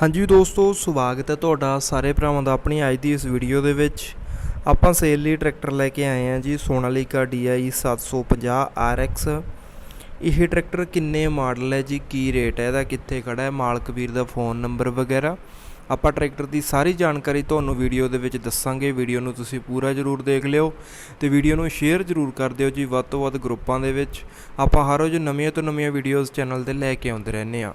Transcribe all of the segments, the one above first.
ਹਾਂਜੀ ਦੋਸਤੋ, ਸਵਾਗਤ ਹੈ ਤੁਹਾਡਾ ਸਾਰੇ ਭਰਾਵਾਂ ਦਾ ਆਪਣੀ ਅੱਜ ਦੀ ਇਸ ਵੀਡੀਓ ਦੇ ਵਿੱਚ। ਆਪਾਂ ਸੇਲ ਲਈ ਟਰੈਕਟਰ ਲੈ ਕੇ ਆਏ ਹਾਂ ਜੀ, ਸੋਨਾਲੀਕਾ DI 750 RX ਇਹ ਟਰੈਕਟਰ ਕਿੰਨੇ ਮਾਡਲ ਹੈ ਜੀ, ਕੀ ਰੇਟ ਹੈ, ਇਹਦਾ ਕਿੱਥੇ ਖੜਾ ਹੈ, ਮਾਲਕ ਵੀਰ ਦਾ ਫੋਨ ਨੰਬਰ ਵਗੈਰਾ। ਆਪਾਂ ਟਰੈਕਟਰ ਦੀ ਸਾਰੀ ਜਾਣਕਾਰੀ ਤੁਹਾਨੂੰ ਵੀਡੀਓ ਦੇ ਵਿੱਚ ਦੱਸਾਂਗੇ ਵੀਡੀਓ ਨੂੰ ਤੁਸੀਂ ਪੂਰਾ ਜ਼ਰੂਰ ਦੇਖ ਲਿਓ ਤੇ ਵੀਡੀਓ ਨੂੰ ਸ਼ੇਅਰ ਜ਼ਰੂਰ ਕਰ ਦਿਓ ਜੀ, ਵੱਧ ਤੋਂ ਵੱਧ ਗਰੁੱਪਾਂ ਦੇ ਵਿੱਚ। ਆਪਾਂ ਹਰ ਰੋਜ਼ ਨਵੀਆਂ ਤੋਂ ਨਵੀਆਂ ਵੀਡੀਓਜ਼ ਚੈਨਲ ਤੇ ਲੈ ਕੇ ਆਉਂਦੇ ਰਹਿੰਦੇ ਆ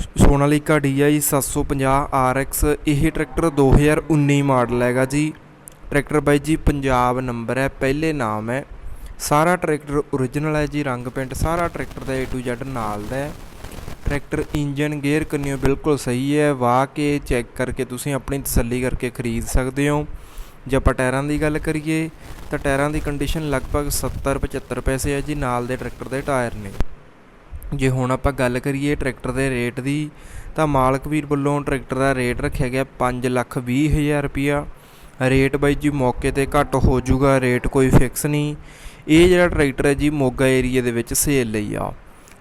ਸੋਨਾਲੀਕਾ DI 750 RX ਇਹ ਟਰੈਕਟਰ 2019 ਮਾਡਲ ਹੈਗਾ ਜੀ। ਟਰੈਕਟਰ ਬਾਈ ਜੀ, ਪੰਜਾਬ ਨੰਬਰ ਹੈ, ਪਹਿਲੇ ਨਾਮ ਹੈ। ਸਾਰਾ ਟਰੈਕਟਰ ਓਰੀਜਨਲ ਹੈ ਜੀ, ਰੰਗ ਪੈਂਟ ਸਾਰਾ ਟਰੈਕਟਰ ਦਾ A to Z ਨਾਲ ਦਾ ਹੈ। ਟਰੈਕਟਰ ਇੰਜਨ ਗੇਅਰ ਕੰਨਿਓ ਬਿਲਕੁਲ ਸਹੀ ਹੈ, ਵਾਹ ਕੇ ਚੈੱਕ ਕਰਕੇ ਤੁਸੀਂ ਆਪਣੀ ਤਸੱਲੀ ਕਰਕੇ ਖਰੀਦ ਸਕਦੇ ਹੋ। ਜੇ ਆਪਾਂ ਟਾਇਰਾਂ ਦੀ ਗੱਲ ਕਰੀਏ, ਤਾਂ ਟਾਇਰਾਂ ਦੀ ਕੰਡੀਸ਼ਨ ਲਗਭਗ 70 75 ਪੈਸੇ ਹੈ ਜੀ, ਨਾਲ ਦੇ ਟਰੈਕਟਰ ਦੇ ਟਾਇਰ ਨੇ। ਜੇ ਹੁਣ ਆਪਾਂ ਗੱਲ ਕਰੀਏ ਟਰੈਕਟਰ ਦੇ ਰੇਟ ਦੀ, ਤਾਂ ਮਾਲਕ ਵੀਰ ਵੱਲੋਂ ਟਰੈਕਟਰ ਦਾ ਰੇਟ ਰੱਖਿਆ ਗਿਆ 5 ਲੱਖ ਵੀਹ ਹਜ਼ਾਰ ਰੁਪਿਆ ਰੇਟ ਬਾਈ ਜੀ ਮੌਕੇ ਤੇ ਘੱਟ ਹੋ ਜਾਊਗਾ, ਰੇਟ ਕੋਈ ਫਿਕਸ ਨਹੀਂ। ਇਹ ਜਿਹੜਾ ਟਰੈਕਟਰ ਹੈ ਜੀ, ਮੋਗਾ ਏਰੀਆ ਦੇ ਵਿੱਚ ਸੇਲ ਲਈ ਆ।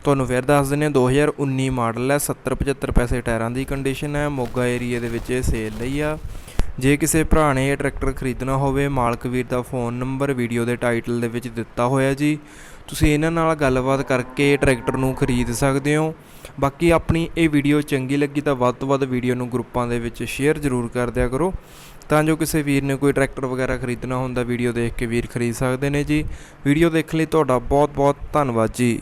ਤੁਹਾਨੂੰ ਫਿਰ ਦੱਸ ਦਿੰਦੇ ਹਾਂ 2019 ਮਾਡਲ ਹੈ 70 75 ਪੈਸੇ ਟਾਇਰਾਂ ਦੀ ਕੰਡੀਸ਼ਨ ਹੈ, ਮੋਗਾ ਏਰੀਆ ਦੇ ਵਿੱਚ ਇਹ ਸੇਲ ਲਈ ਆ। ਜੇ ਕਿਸੇ ਭਰਾ ਨੇ ਇਹ ਟਰੈਕਟਰ ਖਰੀਦਣਾ ਹੋਵੇ, ਮਾਲਕ ਵੀਰ ਦਾ ਫੋਨ ਨੰਬਰ ਵੀਡੀਓ ਦੇ ਟਾਈਟਲ ਦੇ ਵਿੱਚ ਦਿੱਤਾ ਹੋਇਆ ਜੀ। ਤੁਸੀਂ ਇਹਨਾਂ ਨਾਲ ਗੱਲਬਾਤ ਕਰਕੇ ਟਰੈਕਟਰ ਨੂੰ ਖਰੀਦ ਸਕਦੇ ਹੋ। ਬਾਕੀ ਆਪਣੀ ਇਹ ਵੀਡੀਓ ਚੰਗੀ ਲੱਗੀ ਤਾਂ ਵੱਧ ਤੋਂ ਵੱਧ ਵੀਡੀਓ ਨੂੰ ਗਰੁੱਪਾਂ ਦੇ ਵਿੱਚ ਸ਼ੇਅਰ ਜ਼ਰੂਰ ਕਰ ਦਿਆ ਕਰੋ। ਤਾਂ ਜੋ ਕਿਸੇ ਵੀਰ ਨੇ ਕੋਈ ਟਰੈਕਟਰ ਵਗੈਰਾ ਖਰੀਦਣਾ ਹੁੰਦਾ, ਵੀਡੀਓ ਦੇਖ ਕੇ ਵੀਰ ਖਰੀਦ ਸਕਦੇ ਨੇ ਜੀ। ਵੀਡੀਓ ਦੇਖਣ ਲਈ ਤੁਹਾਡਾ ਬਹੁਤ ਬਹੁਤ ਧੰਨਵਾਦ ਜੀ।